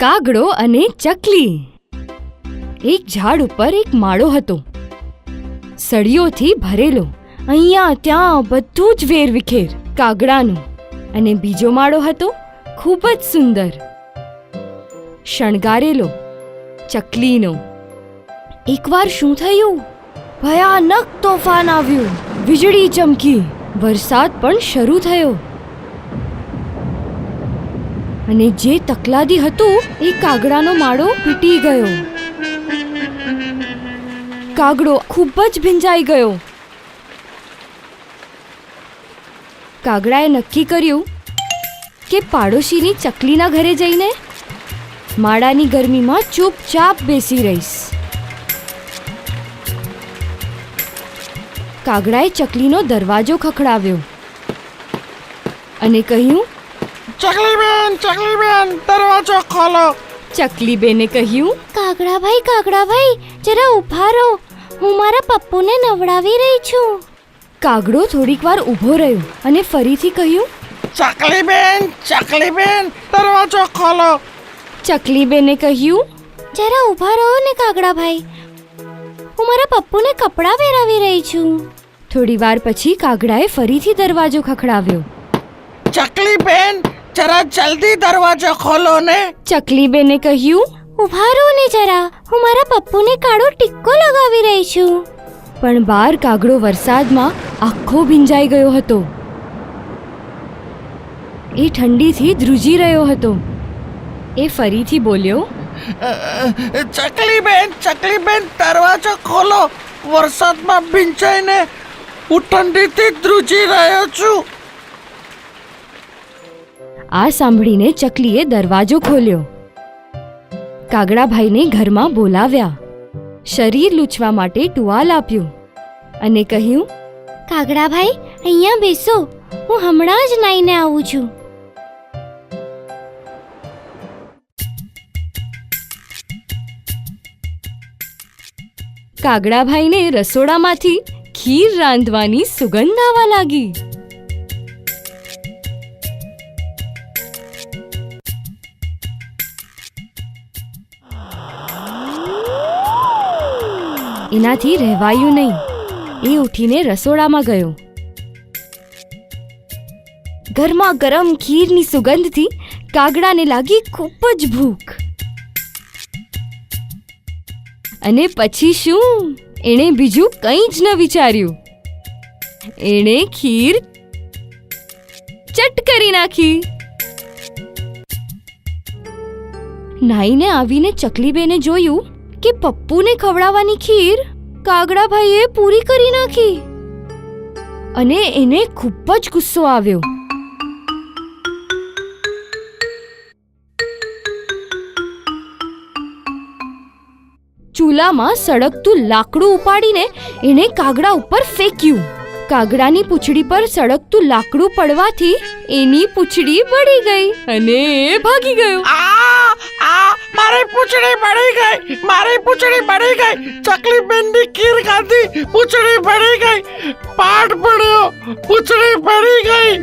કાગડો અને ચકલી. એક ઝાડ ઉપર એક માળો હતો. સળીઓથી ભરેલો. અહીંયા ત્યાં બધું જ વેરવિખેર કાગડાનું. અને બીજો માળો હતો. ખૂબ જ સુંદર. શણગારેલો. ચકલીનો. એકવાર શું થયું? ભયાનક તોફાન આવ્યું. વીજળી ચમકી. વરસાદ પણ શરૂ થયો. અને જે તકલાદી હતું, એ કાગડાનો માળો પીટી ગયો. કાગડો ખૂબ જ ભીંજાઈ ગયો. કાગડાએ નક્કી કર્યું કે પાડોશીની ચકલીના ઘરે જઈને માળાની ગરમીમાં ચૂપચાપ બેસી રહીશ. કાગડાએ ચકલીનો દરવાજો ખખડાવ્યો અને કહ્યું ચકલીબેન ચકલીબેન દરવાજો ખોલો. ચકલીબેને કહ્યું કાગડાભાઈ કાગડાભાઈ જરા ઊભા રહો. હું મારા પપ્પુને નવડાવી રહી છું. કાગડો થોડીક વાર ઊભો રહ્યો અને ફરીથી કહ્યું ચકલીબેન ચકલીબેન દરવાજો ખોલો. ચકલીબેને કહ્યું જરા ઊભા રહો ને કાગડાભાઈ. હું મારા પપ્પુને કપડાં પહેરાવી રહી છું. થોડી વાર પછી કાગડાએ ફરીથી દરવાજો ખખડાવ્યો. ચકલીબેન જરા જલ્દી દરવાજો ખોલો ને. ચકલીબેને કહ્યું ઊભા રહો ને જરા હું મારા પપ્પુને કાળો ટીક્કો લગાવી રહી છું. પણ બહાર કાગડો વરસાદમાં આખો ભીંજાઈ ગયો હતો. એ ઠંડીથી ધ્રુજી રહ્યો હતો. એ ફરીથી બોલ્યો ચકલી બેન ચકલીબેન ચકલીબેન દરવાજો ખોલો. વરસાદમાં ભીંજાઈને હું ઠંડીથી ધ્રુજી રહ્યો છું. આ સાંભળીને ચકલીએ દરવાજો ખોલ્યો. કાગડાભાઈને ઘરમાં બોલાવ્યા. શરીર લૂછવા માટે ટુવાલ આપ્યું અને કહ્યું કાગડાભાઈ અહીંયા બેસો. હું હમણાં જ નાઈને આવું છું. કાગડાભાઈને રસોડામાંથી ખીર રાંધવાની સુગંધ આવવા લાગી. એનાથી રહેવાયું નહીં. એ ઉઠીને રસોડામાં ગયો. ગરમા ગરમ ખીરની સુગંધથી કાગડાને લાગી ખૂબ જ ભૂખ. અને પછી શું? એણે બીજું કંઈ જ ન વિચાર્યું. એણે ખીર ચટ કરી નાખી. નાઈને આવીને ચકલીબેને જોયું કે પપ્પુને ખવડાવવાની ખીર કાગડાભાઈએ પૂરી કરી નાખી. અને એને ખૂબ જ ગુસ્સો આવ્યો. ચૂલામાં સળગતું લાકડું ઉપાડીને એણે કાગડા ઉપર ફેંક્યું. કાગડાની પૂંછડી પર સળગતું લાકડું પડવાથી એની પૂંછડી બળી ગઈ અને એ ભાગી ગયો. પૂંછડી બળી ગઈ. મારી પૂંછડી બળી ગઈ. ચકલીબેનની ખીર ખાધી. પૂંછડી બળી ગઈ. પાઠ પડ્યો પૂંછડી બળી ગઈ.